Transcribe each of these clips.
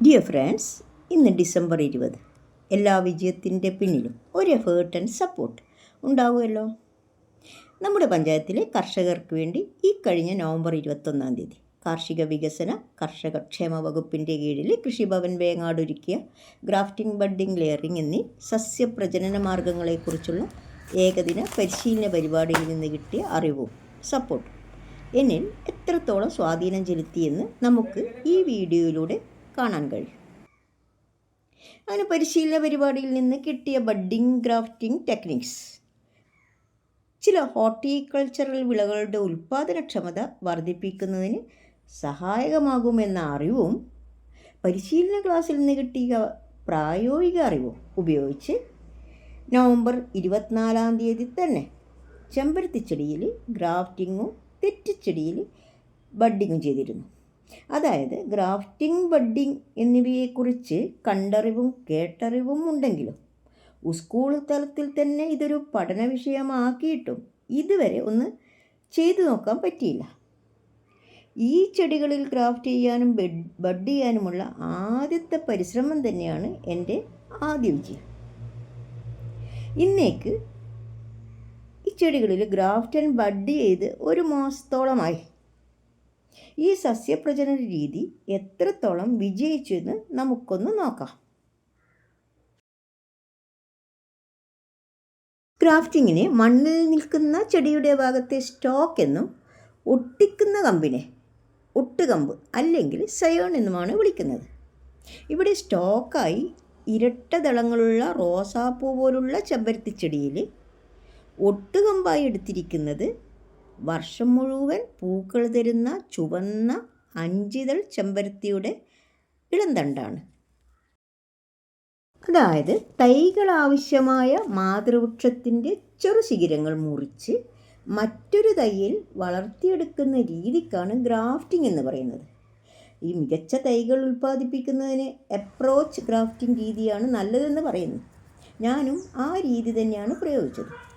Dear friends ഇന്ന് December ഇരുപത്. എല്ലാ വിജയത്തിന്റെ പിന്നിലും ഒരു എഫേർട്ട് ആൻഡ് സപ്പോർട്ട് ഉണ്ടാവുമല്ലോ. നമ്മുടെ പഞ്ചായത്തിലെ കർഷകർക്ക് വേണ്ടി ഈ കഴിഞ്ഞ നവംബർ ഇരുപത്തൊന്നാം തീയതി കാർഷിക വികസന കർഷക ക്ഷേമ വകുപ്പിന്റെ കീഴിൽ കൃഷിഭവൻ വേങ്ങാട് ഒരുക്കിയ ഗ്രാഫ്റ്റിംഗ് ബഡ്ഡിംഗ് ലെയറിംഗ് എന്നീ സസ്യപ്രജനന മാർഗങ്ങളെക്കുറിച്ചുള്ള ഏകദിന പരിശീലന പരിപാടിയിൽ നിന്ന് കിട്ടിയ അറിവും സപ്പോർട്ടും എന്നിൽ എത്രത്തോളം സ്വാധീനം ചെലുത്തിയെന്ന് നമുക്ക് ഈ വീഡിയോയിലൂടെ കാണാൻ കഴിയും. അങ്ങനെ പരിശീലന പരിപാടിയിൽ നിന്ന് കിട്ടിയ ബഡ്ഡിംഗ് ഗ്രാഫ്റ്റിംഗ് ടെക്നിക്സ്. ചില ഹോർട്ടിക്കൾച്ചറൽ വിളകളുടെ ഉൽപ്പാദനക്ഷമത വർദ്ധിപ്പിക്കുന്നതിന് സഹായകമാകുമെന്ന അറിവും പരിശീലന ക്ലാസ്സിൽ നിന്ന് കിട്ടിയ പ്രായോഗിക അറിവും ഉപയോഗിച്ച് നവംബർ ഇരുപത്തിനാലാം തീയതി തന്നെ ചെമ്പരത്തിച്ചെടിയിൽ ഗ്രാഫ്റ്റിങ്ങും തെറ്റിച്ചെടിയിൽ ബഡ്ഡിങ്ങും ചെയ്തിരുന്നു. അതായത് ഗ്രാഫ്റ്റിംഗ് ബഡ്ഡിംഗ് എന്നിവയെക്കുറിച്ച് കണ്ടറിവും കേട്ടറിവും ഉണ്ടെങ്കിലും സ്കൂൾ തലത്തിൽ തന്നെ ഇതൊരു പഠന വിഷയമാക്കിയിട്ടും ഇതുവരെ ഒന്ന് ചെയ്തു നോക്കാൻ പറ്റിയില്ല. ഈ ചെടികളിൽ ക്രാഫ്റ്റ് ചെയ്യാനും ബെഡ് ബഡ് ചെയ്യാനുമുള്ള ആദ്യത്തെ പരിശ്രമം തന്നെയാണ് എന്റെ ആദ്യ വിജയം. ഇന്നേക്ക് ഈ ചെടികളിൽ ഗ്രാഫ്റ്റ് ആൻഡ് ബഡ് ചെയ്ത് ഒരു മാസത്തോളമായി. ഈ സസ്യപ്രജനന രീതി എത്രത്തോളം വിജയിച്ചു എന്ന് നമുക്കൊന്ന് നോക്കാം. ക്രാഫ്റ്റിങ്ങിനെ മണ്ണിൽ നിൽക്കുന്ന ചെടിയുടെ ഭാഗത്തെ സ്റ്റോക്ക് എന്നും ഒട്ടിക്കുന്ന കമ്പിനെ ഒട്ടുകമ്പ് അല്ലെങ്കിൽ സയോൺ എന്നുമാണ് വിളിക്കുന്നത്. ഇവിടെ സ്റ്റോക്കായി ഇരട്ട ദളങ്ങളുള്ള റോസാപ്പൂ പോലുള്ള ചെമ്പരത്തിച്ചെടിയിൽ ഒട്ടുകമ്പായി എടുത്തിരിക്കുന്നത് വർഷം മുഴുവൻ പൂക്കൾ തരുന്ന ചുവന്ന അഞ്ചിതൾ ചെമ്പരത്തിയുടെ ഇളന്തണ്ടാണ്. അതായത് തൈകൾ ആവശ്യമായ മാതൃവൃക്ഷത്തിന്റെ ചെറു ശിഖിരങ്ങൾ മുറിച്ച് മറ്റൊരു തൈയിൽ വളർത്തിയെടുക്കുന്ന രീതിക്കാണ് ഗ്രാഫ്റ്റിംഗ് എന്ന് പറയുന്നത്. ഈ മികച്ച തൈകൾ ഉൽപ്പാദിപ്പിക്കുന്നതിന് അപ്രോച്ച് ഗ്രാഫ്റ്റിംഗ് രീതിയാണ് നല്ലതെന്ന് പറയുന്നു. ഞാനും ആ രീതി തന്നെയാണ് പ്രയോഗിച്ചത്.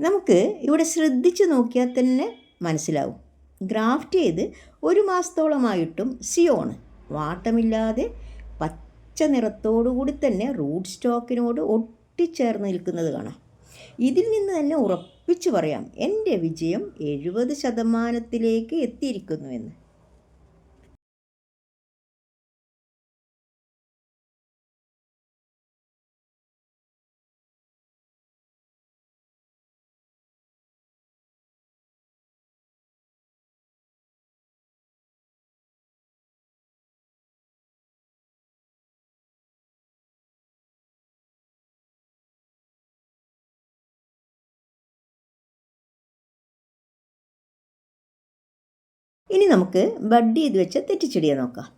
നമുക്ക് ഇവിടെ ശ്രദ്ധിച്ചു നോക്കിയാൽ തന്നെ മനസ്സിലാവും. ഗ്രാഫ്റ്റ് ചെയ്ത് ഒരു മാസത്തോളമായിട്ടും സിയോണ് വാട്ടമില്ലാതെ പച്ച നിറത്തോടുകൂടി തന്നെ റൂട്ട് സ്റ്റോക്കിനോട് ഒട്ടിച്ചേർന്ന് നിൽക്കുന്നത് കാണാം. ഇതിൽ നിന്ന് തന്നെ ഉറപ്പിച്ചു പറയാം എന്റെ വിജയം എഴുപത് ശതമാനത്തിലേക്ക് എത്തിയിരിക്കുന്നുവെന്ന് ഇനി നമുക്ക് ബഡ് ചെയ്ത് വെച്ച തെറ്റിച്ചെടിയെ നോക്കാം.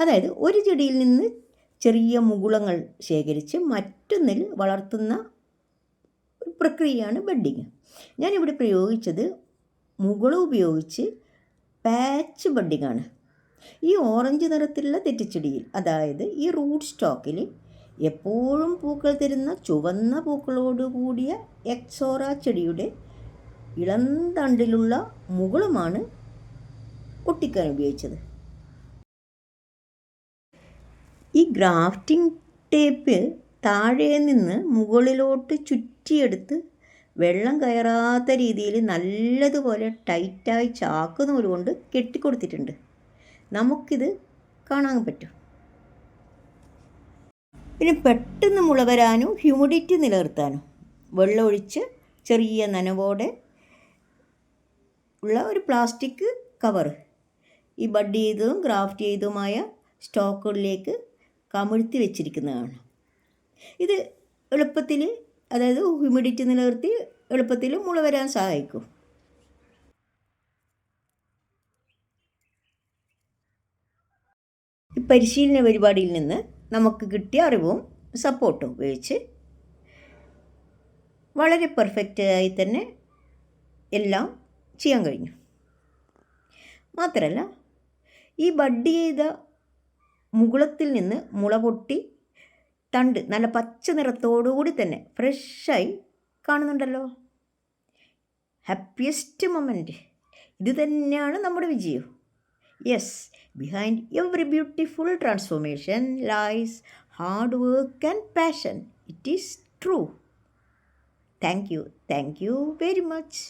അതായത് ഒരു ചെടിയിൽ നിന്ന് ചെറിയ മുകുളങ്ങൾ ശേഖരിച്ച് മറ്റൊന്നിൽ വളർത്തുന്ന പ്രക്രിയയാണ് ബഡ്ഡിങ് ഞാനിവിടെ പ്രയോഗിച്ചത് മുകുളം ഉപയോഗിച്ച് പാച്ച് ബഡ്ഡിങ്ങാണ് ഈ ഓറഞ്ച് നിറത്തിലുള്ള തെറ്റിച്ചെടിയിൽ അതായത് ഈ റൂട്ട് സ്റ്റോക്കിൽ എപ്പോഴും പൂക്കൾ തരുന്ന ചുവന്ന പൂക്കളോടുകൂടിയ എക്സോറ ചെടിയുടെ ഇളം തണ്ടിലുള്ള മുകുളമാണ് ഒട്ടിക്കാൻ ഉപയോഗിച്ചത്. ഈ ഗ്രാഫ്റ്റിംഗ് ടേപ്പ് താഴെ നിന്ന് മുകളിലോട്ട് ചുറ്റിയെടുത്ത് വെള്ളം കയറാത്ത രീതിയിൽ നല്ലതുപോലെ ടൈറ്റായി ചാക്ക് നൂലുകൊണ്ട് കെട്ടിക്കൊടുത്തിട്ടുണ്ട്. നമുക്കിത് കാണാൻ പറ്റും. പിന്നെ പെട്ടെന്ന് മുള വരാനും ഹ്യൂമിഡിറ്റി നിലനിർത്താനും വെള്ളമൊഴിച്ച് ചെറിയ നനവോടെ ഉള്ള ഒരു പ്ലാസ്റ്റിക് കവർ ഈ ബഡ് ചെയ്തതും ഗ്രാഫ്റ്റ് ചെയ്തതുമായ സ്റ്റോക്കുകളിലേക്ക് കമിഴ്ത്തി വെച്ചിരിക്കുന്നതാണ്. ഇത് എളുപ്പത്തിൽ അതായത് ഹ്യൂമിഡിറ്റി നിലനിർത്തി എളുപ്പത്തിൽ മുള വരാൻ സഹായിക്കും. ഈ പരിശീലന പരിപാടിയിൽ നിന്ന് നമുക്ക് കിട്ടിയ അറിവും സപ്പോർട്ടും ഉപയോഗിച്ച് വളരെ പെർഫെക്റ്റായി തന്നെ എല്ലാം ചെയ്യാൻ കഴിഞ്ഞു. മാത്രമല്ല ഈ ബഡ് ചെയ്ത മുകുളത്തിൽ നിന്ന് മുള പൊട്ടി തണ്ട് നല്ല പച്ച നിറത്തോടുകൂടി തന്നെ ഫ്രഷായി കാണുന്നുണ്ടല്ലോ. ഹാപ്പിയസ്റ്റ് മൊമെന്റ് ഇത് തന്നെയാണ് നമ്മുടെ വിജയം yes behind every beautiful transformation lies hard work and passion it is true thank you thank you very much